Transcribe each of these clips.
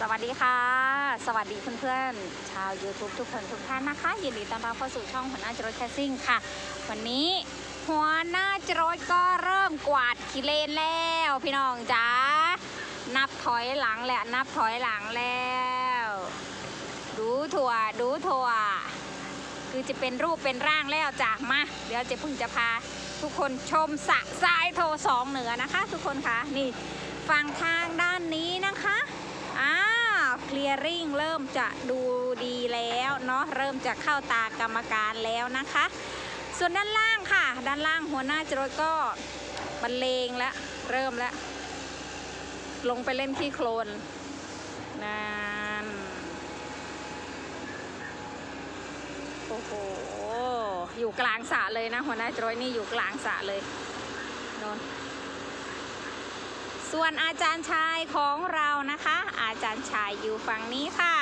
สวัสดีค่ะ สวัสดีเพื่อนๆชาว YouTube ทุกคนทุกท่านนะคะ ยินดีต้อนรับเข้าสู่ช่องหัวหน้าจรดแคสซิ่งค่ะ วันนี้หัวหน้าจรดก็เริ่มกวาดกิเลนแล้ว พี่น้องจ๋านับถอยหลังแหละนับถอยหลังแล้ว ดูถั่วดูถั่ว คือจะเป็นรูปเป็นร่างแล้วจ้ะมาเดี๋ยวเจะพึ่งจะพา ทุกคนชมสะทรายโทสองเหนือนะคะ ทุกคนคะนี่ฝั่งทางด้านนี้นะคะ เคลียร์ริ่งเริ่มจะดูดีแล้วเนาะเริ่มจะเข้าตากรรมการแล้วนะคะ ส่วนด้านล่างค่ะ ด้านล่างหัวหน้าจรดก็บรรเลงแล้วเริ่มแล้ว ลงไปเล่นที่โคลนนั่นโอ้โห อยู่กลางสระเลยนะ หัวหน้าจรอยนี่อยู่กลางสระเลยโนน ส่วนอาจารย์ชายของเรานะคะ อาจารย์ชายอยู่ฝั่งนี้ค่ะ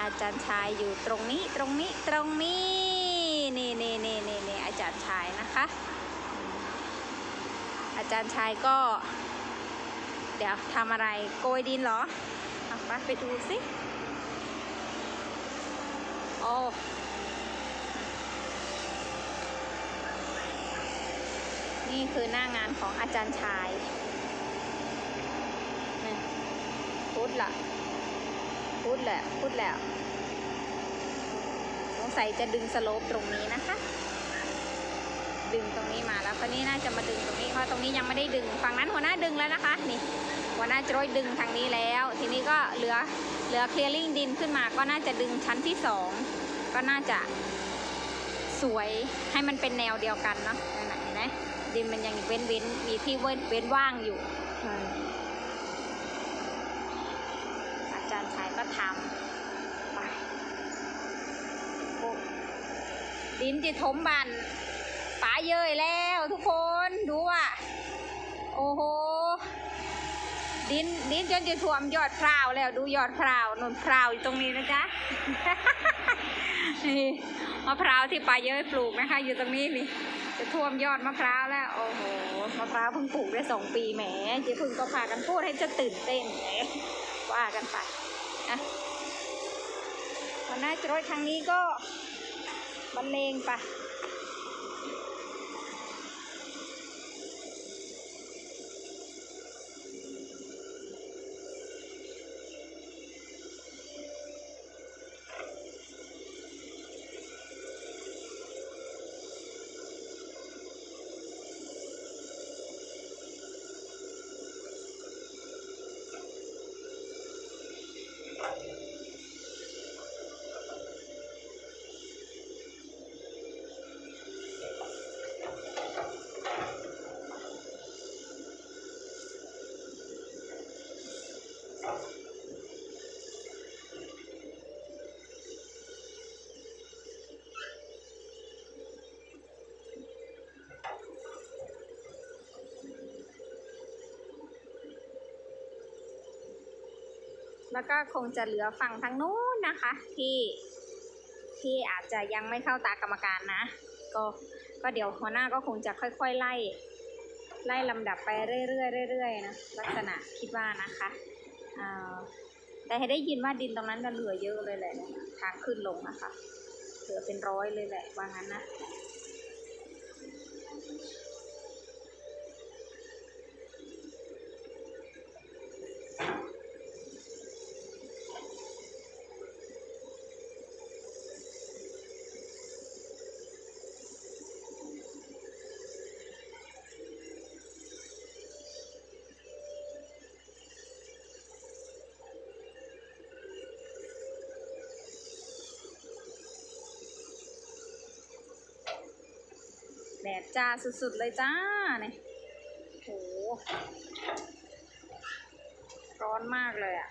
อาจารย์ชายอยู่ตรงนี้ตรงนี้ตรงนี้นี่นี่นี่นี่นี่อาจารย์ชายนะคะ อาจารย์ชายก็ เดี๋ยวทำอะไรโกยดินเหรอเอาไปไปดูสิโอ้นี่คือหน้างานของอาจารย์ชายนี่พุ ดละพุดแหละพุดแล้วสงสัยจะดึงสโลปตรงนี้นะคะ ดึงตรงนี้มาแล้วคนนี้น่าจะมาดึงตรงนี้เพราะตรงนี้ยังไม่ได้ดึงฝั่งนั้นหัวหน้าดึงแล้วนะคะ นี่หัวหน้าโจรยดึงทางนี้แล้ว ทีนี้ก็เหลือเหลือเคลียร์ลิงดินขึ้นมาก็น่าจะดึงชั้นที่สองก็น่าจะสวยให้มันเป็นแนวเดียวกันเนาะนั่นนะเห็นไหมดินมันยังเว้นเว้นมีที่เว้นเว้นว่างอยู่อืมอาจารย์ชาย ก็ทำไปดินจะถมบันป๋าเยยแล้วทุกคนดูอะ โอ้โห ดินดินจนจะท่วมยอดพร้าวแล้วดูยอดพร้าวนนพร้าวอยู่ตรงนี้นะจ๊ะนี่มะพร้าวที่ป่าเย้ยปลูกนะคะ อยู่ตรงนี้นี่จะท่วมยอดมะพร้าวแล้ว โอ้โหมะพร้าวเพิ่งปลูกได้สองปีแหมเจ๊พึ่งก็พากันพูดให้จะตื่นเต้นแหมว่ากันไป วันหน้าจรดครั้งนี้ก็บรรเลงไป แล้วก็คงจะเหลือฝั่งทางนู้นนะคะ ที่ที่อาจจะยังไม่เข้าตากรรมการนะ ก็ก็เดี๋ยวหัวหน้าก็คงจะค่อย ๆ ไล่ ไล่ลำดับไปเรื่อยๆเรื่อยๆนะลักษณะคิดว่านะคะแต่ให้ได้ยินว่าดินตรงนั้นจะเหลือเยอะเลยแหละทางขึ้นลงนะคะเหลือเป็นร้อยเลยแหละว่างั้นนะ ดดจ้าสุดๆเลยจ้าเนี่ยโหร้อนมากเลยอะ่ะ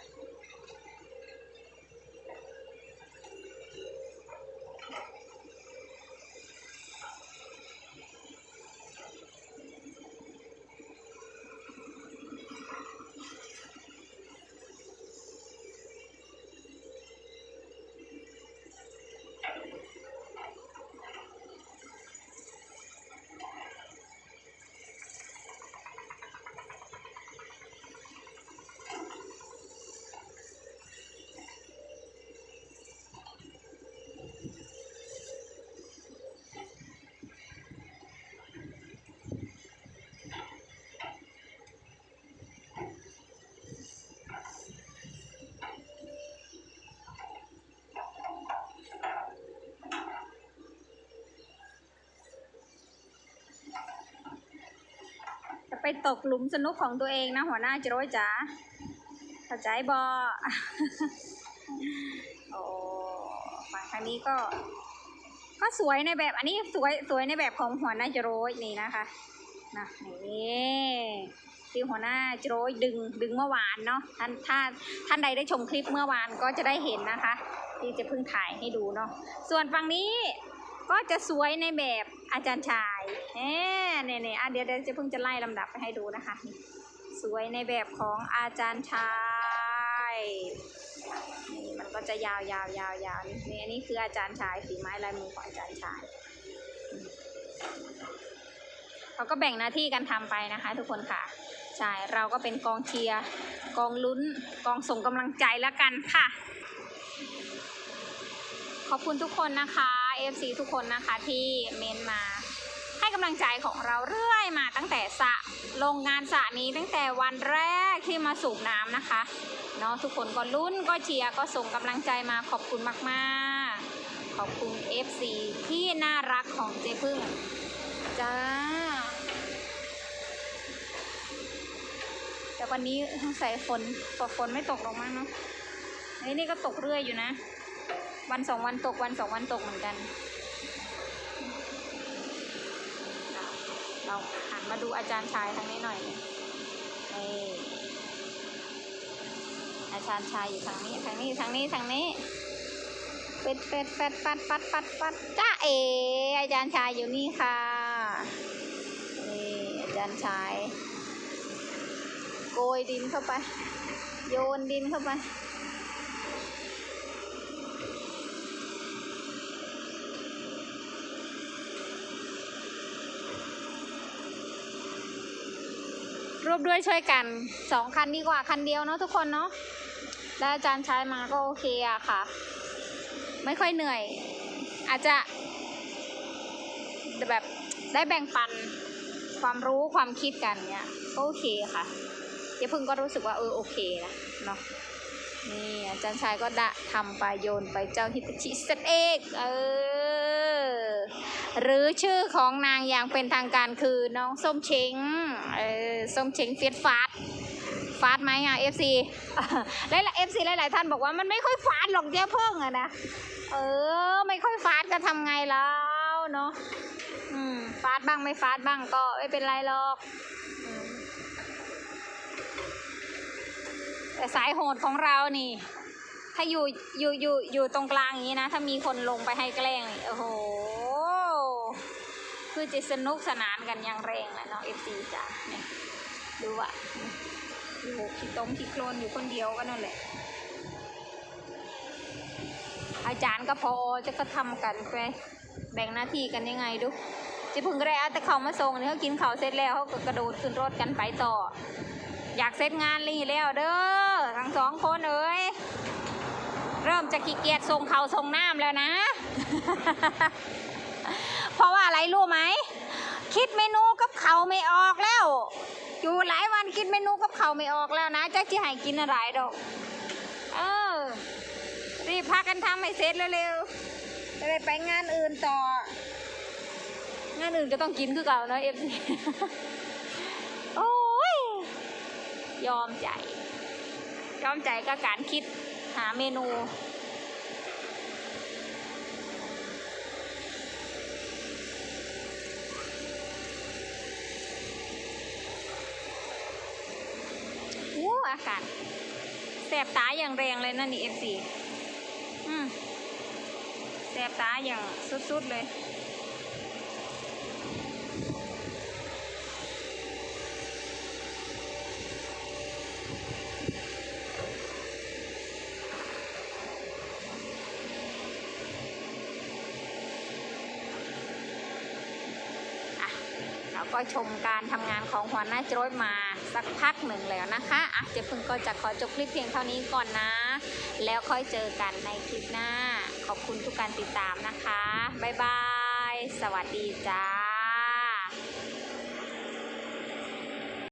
ไปตกหลุมสนุกของตัวเองนะหัวหน้าจรวยจ๋าเข้าใจบอโอ้มาทางนี้ก็ ก็สวยในแบบอันนี้สวยสวยในแบบของหัวหน้าจรวยนี่นะคะนะนี่ที่หัวหน้าจรวยดึงดึงเมื่อวานเนาะท่านถ้าท่านใดได้ชมคลิปเมื่อวานก็จะได้เห็นนะคะ ที่จะเพิ่งถ่ายให้ดูเนาะส่วนฝั่งนี้ ก็จะสวยในแบบอาจารย์ชายเนี่ยเนี่ยเดี๋ยวเดี๋ยวจะเพิ่งจะไล่ลำดับไปให้ดูนะคะ สวยในแบบของอาจารย์ชายนี่มันก็จะยาวยาวยาวยาวนี่อันนี้คืออาจารย์ชายฝีไม้ลายมือของอาจารย์ชายเขาก็แบ่งหน้าที่กันทำไปนะคะ ทุกคนค่ะใช่เราก็เป็นกองเชียร์กองลุ้นกองส่งกำลังใจแล้วกันค่ะ ขอบคุณทุกคนนะคะ FC ทุกคนนะคะที่เมนมาให้กำลังใจของเราเรื่อยมาตั้งแต่สะโรงงานสะนี้ตั้งแต่วันแรกที่มาสูบน้ำนะคะเนาะทุกคนก็ลุ้นก็เชียร์ก็ส่งกำลังใจมาขอบคุณมากๆ ขอบคุณ FC ที่น่ารักของเจพึ่งจ้า แต่วันนี้ใส่ฝนฝนฝนไม่ตกลงมากเนาะเฮ้นี่ก็ตกเรื่อยอยู่นะ วันสองวันตกวันสองวันตกเหมือนกัน เราหันมาดูอาจารย์ชายทางนี้หน่อยนี่อาจารย์ชายอยู่ทางนี้ทางนี้ทางนี้ทางนี้เป็ดเป็ดแฟดฟัดฟัดฟัดฟัดจ้าเอ อาจารย์ชายอยู่นี่ค่ะนี่อาจารย์ชาย โกยดินเข้าไป โยนดินเข้าไป รวบด้วยช่วยกันสองคันดีกว่าคันเดียวเนาะทุกคนเนาะแล้วอาจารย์ใช้มาก็โอเคอะค่ะ ไม่ค่อยเหนื่อย อาจจะแบบได้แบ่งปันความรู้ความคิดกันเนี่ยก็โอเคค่ะเจ๊พึ่งก็รู้สึกว่าเออโอเคนะเนาะนี่อาจารย์ชายก็ดะทำไปโยนไปเจ้าฮิตชิเซตเอกเออหรือชื่อของนางอย่างเป็นทางการคือน้องส้มเช้ง เออส้มเช้งเฟียดฟาดฟาดไหมอะเอฟซีหลายๆเอฟซีหลายๆท่านบอกว่ามันไม่ค่อยฟาดหรอกเจ้าเพิ่งอะนะเออ ไม่ค่อยฟาดก็ทำไงแล้วเนาะอืมฟาดบ้างไม่ฟาดบ้างก็ไม่เป็นไรหรอกอืมแต่สายโหดของเรานี่ ถ้าอยู่อยู่อยู่อยู่ตรงกลางอย่างนี้นะ ถ้ามีคนลงไปให้แกล้งนี่โอ้โห คือจะสนุกสนานกันอย่างแรงเลยเนาะเอฟซีจ้ะเนี่ยดูอะอยู่ขี้ต้มขี้โคลนอยู่คนเดียวก็นั่นแหละ อาจารย์ก็พอจะก็ทำกันไปแบ่งหน้าที่กันยังไงดูจะพึ่งก็ได้เอาแต่เขามาส่งนี่เขากินเขาวเสร็จแล้วเขาก็กระโดดขึ้นรถกันไปต่อ อยากเสร็จงานลีแล้วเด้อทั้งสองคนเอ้ยเริ่มจะขี้เกียจส่งเขาส่งน้ำแล้วนะ เพราะว่าอะไรรู้ไหม คิดเมนูกับเขาไม่ออกแล้ว อยู่หลายวันคิดเมนูกับเขาไม่ออกแล้วนะจะจะให้กินอะไรดอก เออ รีบพากันทำให้เสร็จเร็วๆจะได้ไปงานอื่นต่อ งานอื่นก็ต้องกินคือเก่าเนอะเอฟซีโอ้ย ยอมใจ ยอมใจกับการคิดหาเมนูากันแสบตาอย่างแรงเลยนั่นนี่เอฟซีอืมแสบตาอย่างสุดๆเลย ราก็ชมการทำงานของหัวหน้าโจรมา สักพักหนึ่งแล้วนะคะอะเจ๊พึ่งก็จะขอจบคลิปเพียงเท่านี้ก่อนนะ แล้วค่อยเจอกันในคลิปหน้า ขอบคุณทุกการติดตามนะคะ บ๊ายบาย สวัสดีจ้า